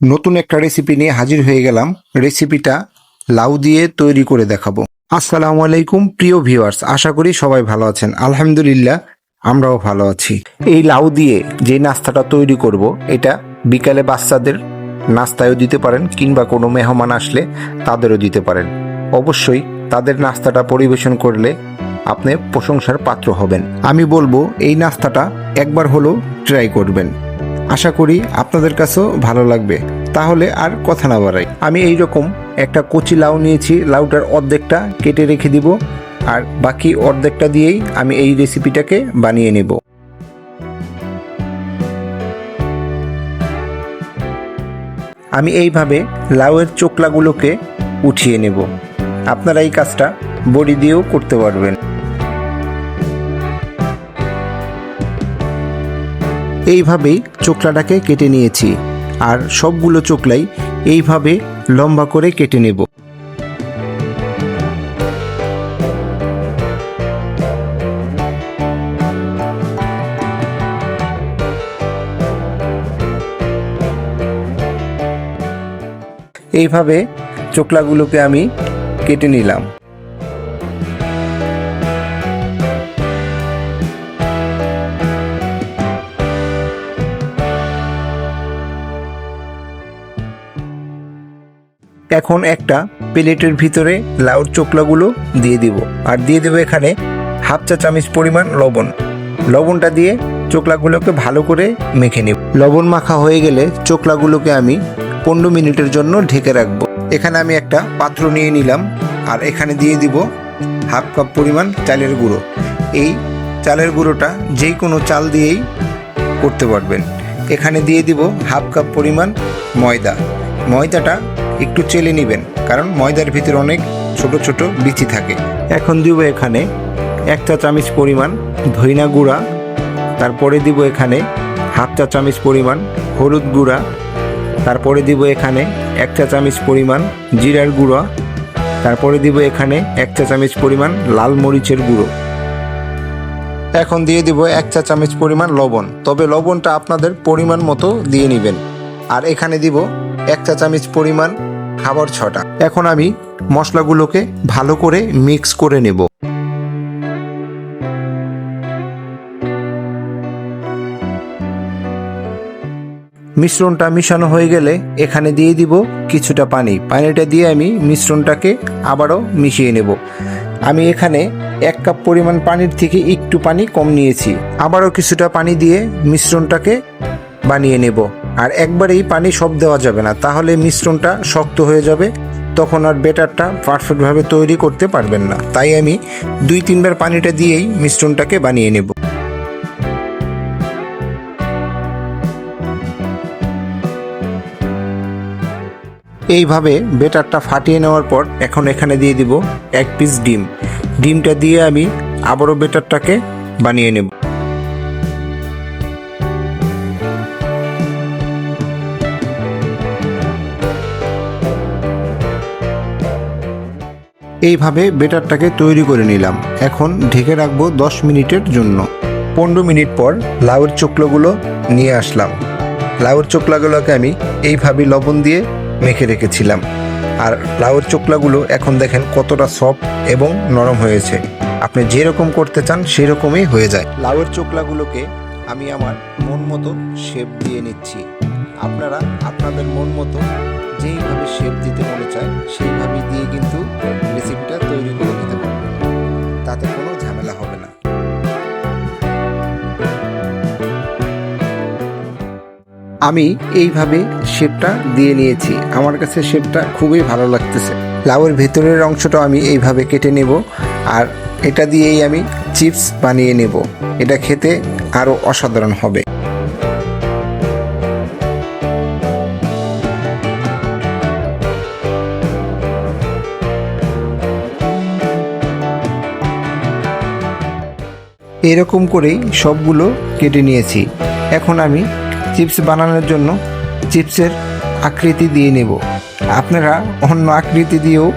নতুন একটা রেসিপি নিয়ে হাজির হয়ে গেলাম। রেসিপিটা লাউ দিয়ে তৈরি করে দেখাবো। আসসালামু আলাইকুম, প্রিয় ভিউয়ার্স আশা করি সবাই ভালো আছেন। আলহামদুলিল্লাহ, আমরাও ভালো আছি। এই লাউ দিয়ে যে নাস্তাটা তৈরি করব, এটা বিকালে বাচ্চাদের নাস্তায়ও দিতে পারেন কিংবা কোনো মেহমান আসলে তাদেরও দিতে পারেন। অবশ্যই তাদের নাস্তাটা পরিবেশন করলে আপনি প্রশংসার পাত্র হবেন। আমি বলব, এই নাস্তাটা একবার হলেও ট্রাই করবেন। আশা করি আপনাদের কাছেও ভালো লাগবে। তাহলে আর কথা না বাড়াই। আমি এই রকম একটা কচি লাউ নিয়েছি, লাউটার অর্ধেকটা কেটে রেখে দিব, আর বাকি অর্ধেকটা দিয়েই আমি এই রেসিপিটাকে বানিয়ে নেব। আমি এইভাবে লাউয়ের চোকলাগুলোকে উঠিয়ে নেব। আপনারা এই কাজটা বড়ি দিয়েও করতে পারবেন। এইভাবেই চোকলাটাকে কেটে নিয়েছি। আর সবগুলো চোকলাই এইভাবে লম্বা করে কেটে নেব। এইভাবে চোকলাগুলোকে আমি কেটে নিলাম। এখন একটা প্লেটের ভিতরে লাউর চোকলাগুলো দিয়ে দিব। আর দিয়ে দেবো এখানে হাফ চা চামচ পরিমাণ লবণ। লবণটা দিয়ে চোকলাগুলোকে ভালো করে মেখে নেব। লবণ মাখা হয়ে গেলে চোকলাগুলোকে আমি পনেরো মিনিটের জন্য ঢেকে রাখব। এখানে আমি একটা পাত্র নিয়ে নিলাম। আর এখানে দিয়ে দিব হাফ কাপ পরিমাণ চালের গুঁড়ো। এই চালের গুঁড়োটা যেই কোনো চাল দিয়েই করতে পারবেন। এখানে দিয়ে দিব হাফ কাপ পরিমাণ ময়দা। ময়দাটা একটু চেলে নেবেন, কারণ ময়দার ভিতরে অনেক ছোট ছোট বিচি থাকে। এখন দিব এখানে এক চা চামচ পরিমাণ ধইনা গুঁড়া, তারপরে দিব এখানে হাফ চা চামচ পরিমাণ হলুদ গুঁড়া, তারপরে দিব এখানে এক চা চামচ পরিমাণ জিরার গুঁড়া, তারপরে দিব এখানে এক চা চামচ পরিমাণ লাল মরিচের গুঁড়ো। এখন দিয়ে দিব এক চা চামচ পরিমাণ লবণ, তবে লবণটা আপনাদের পরিমাণ মতো দিয়ে নেবেন। আর এখানে দিব এক চা চামচ পরিমাণ খাবার ছটা। এখন আমি মশলাগুলোকে ভালো করে মিক্স করে নেব। মিশ্রণটা মিশানো হয়ে গেলে এখানে দিয়ে দিব কিছুটা পানি। পানিটা দিয়ে আমি মিশ্রণটাকে আবারও মিশিয়ে নেব। আমি এখানে এক কাপ পরিমাণ পানির থেকে একটু পানি কম নিয়েছি। আবারও কিছুটা পানি দিয়ে মিশ্রণটাকে বানিয়ে নেব। আর একবারেই পানি সব দেওয়া যাবে না, তাহলে মিশ্রণটা শক্ত হয়ে যাবে, তখন আর বেটারটা পারফেক্টভাবে তৈরি করতে পারবেন না। তাই আমি দুই তিনবার পানিটা দিয়েই মিশ্রণটাকে বানিয়ে নেব। এইভাবে বেটারটা ফাটিয়ে নেওয়ার পর এখন এখানে দিয়ে দিব এক পিস ডিম। ডিমটা দিয়ে আমি আবারও বেটারটাকে বানিয়ে নেব। এইভাবে বেটারটাকে তৈরি করে নিলাম। এখন ঢেকে রাখব দশ মিনিটের জন্য। পনেরো মিনিট পর লাউয়ের চোকলাগুলো নিয়ে আসলাম। লাউয়ের চোকলাগুলোকে আমি এইভাবে লবণ দিয়ে মেখে রেখেছিলাম। আর লাউয়ের চোকলাগুলো এখন দেখেন কতটা সফট এবং নরম হয়েছে। আপনি যেরকম করতে চান সেরকমই হয়ে যায়। লাউয়ের চোকলাগুলোকে আমি আমার মন মতো শেপ দিয়ে নিচ্ছি। আপনারা আপনাদের মন মতো যেইভাবে শেপ দিতে মনে চায় সেইভাবে দিয়ে কিন্তু আমি এইভাবে শেপটা দিয়ে নিয়েছি। আমার কাছে শেপটা খুবই ভালো লাগতেছে। লাউয়ের ভেতরের অংশটা আমি এইভাবে কেটে নেব আর এটা দিয়েই আমি চিপস বানিয়ে নেব। এটা খেতে আরও অসাধারণ হবে। এরকম করেই সবগুলো কেটে নিয়েছি। এখন আমি চিপস বানানোর জন্য চিপসের আকৃতি দিয়ে নেব। আপনারা অন্য আকৃতি দিয়েও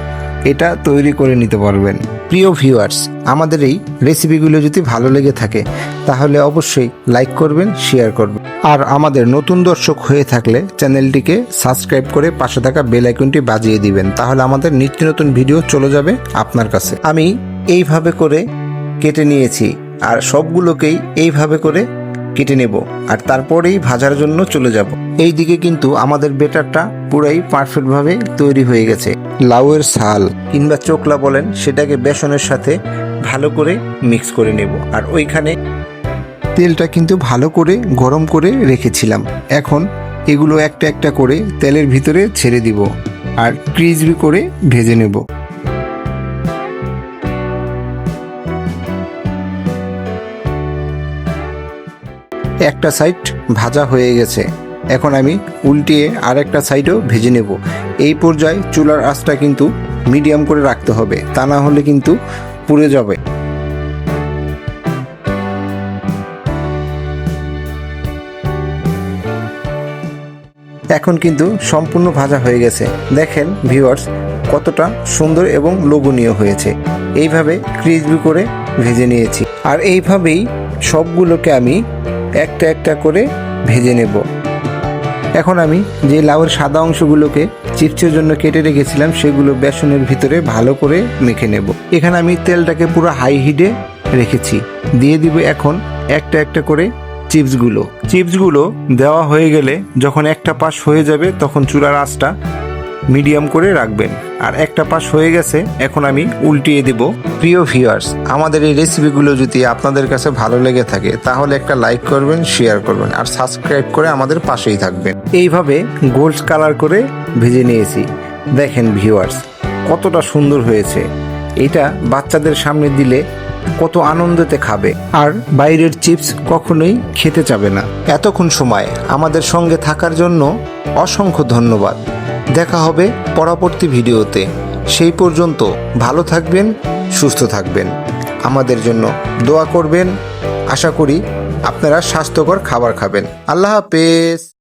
এটা তৈরি করে নিতে পারবেন। প্রিয় ভিউয়ার্স আমাদের এই রেসিপিগুলো যদি ভালো লেগে থাকে, তাহলে অবশ্যই লাইক করবেন শেয়ার করবেন। আর আমাদের নতুন দর্শক হয়ে থাকলে চ্যানেলটিকে সাবস্ক্রাইব করে পাশে থাকা বেল আইকনটি বাজিয়ে দিবেন। তাহলে আমাদের নিত্য নতুন ভিডিও চলে যাবে আপনার কাছে। আমি এইভাবে করে কেটে নিয়েছি, আর সবগুলোকেই এইভাবে করে কেটে নেব আর তারপরেই ভাজার জন্য চলে যাব। এই দিকে কিন্তু আমাদের বেটারটা পুরাই পারফেক্টভাবে তৈরি হয়ে গেছে। লাউয়ের ছাল কিংবা চোকলা বলেন, সেটাকে বেসনের সাথে ভালো করে মিক্স করে নেব। আর ওইখানে তেলটা কিন্তু ভালো করে গরম করে রেখেছিলাম। এখন এগুলো একটা একটা করে তেলের ভিতরে ছেড়ে দিব। আর ক্রিসবি করে ভেজে নেব। একটা সাইড ভাজা হয়ে গেছে। এখন আমি উল্টিয়ে আরেকটা সাইডও ভেজে নেব। এই পর্যায়ে চুলার আঁচটা কিন্তু মিডিয়াম করে রাখতে হবে, তা না হলে কিন্তু পুড়ে যাবে। এখন কিন্তু সম্পূর্ণ ভাজা হয়ে গেছে। দেখেন ভিউয়ার্স, কতটা সুন্দর এবং লোভনীয় হয়েছে। এইভাবে ক্রিসবি করে ভেজে নিয়েছি। আর এইভাবেই সবগুলোকে আমি একটা একটা করে ভেজে নেব। এখন আমি যে লাউয়ের সাদা অংশগুলোকে চিপসের জন্য কেটে রেখেছিলাম, সেগুলো বেসনের ভিতরে ভালো করে মেখে নেব। এখানে আমি তেলটাকে পুরো হাই হিটে রেখেছি। দিয়ে দিব এখন একটা একটা করে চিপসগুলো। চিপসগুলো দেওয়া হয়ে গেলে যখন একটা পাশ হয়ে যাবে, তখন চুলার আঁচটা মিডিয়াম করে রাখবেন। আর একটা পাশ হয়ে গেছে, এখন আমি উল্টিয়ে দেব। প্রিয় ভিউয়ার্স আমাদের এই রেসিপিগুলো যদি আপনাদের কাছে ভালো লেগে থাকে, তাহলে একটা লাইক করবেন শেয়ার করবেন, আর সাবস্ক্রাইব করে আমাদের পাশেই থাকবেন। এইভাবে গোল্ড কালার করে ভেজে নিয়েছি। দেখেন ভিউয়ার্স কতটা সুন্দর হয়েছে। এটা বাচ্চাদের সামনে দিলে কত আনন্দতে খাবে। আর বাইরের চিপস কখনোই খেতে চাবে না। এতক্ষণ সময় আমাদের সঙ্গে থাকার জন্য অসংখ্য ধন্যবাদ। দেখা হবে পরবর্তী ভিডিওতে। সেই পর্যন্ত ভালো থাকবেন, সুস্থ থাকবেন। আমাদের জন্য দোয়া করবেন। আশা করি আপনারা স্বাস্থ্যকর খাবার খাবেন। আল্লাহ হাফেজ।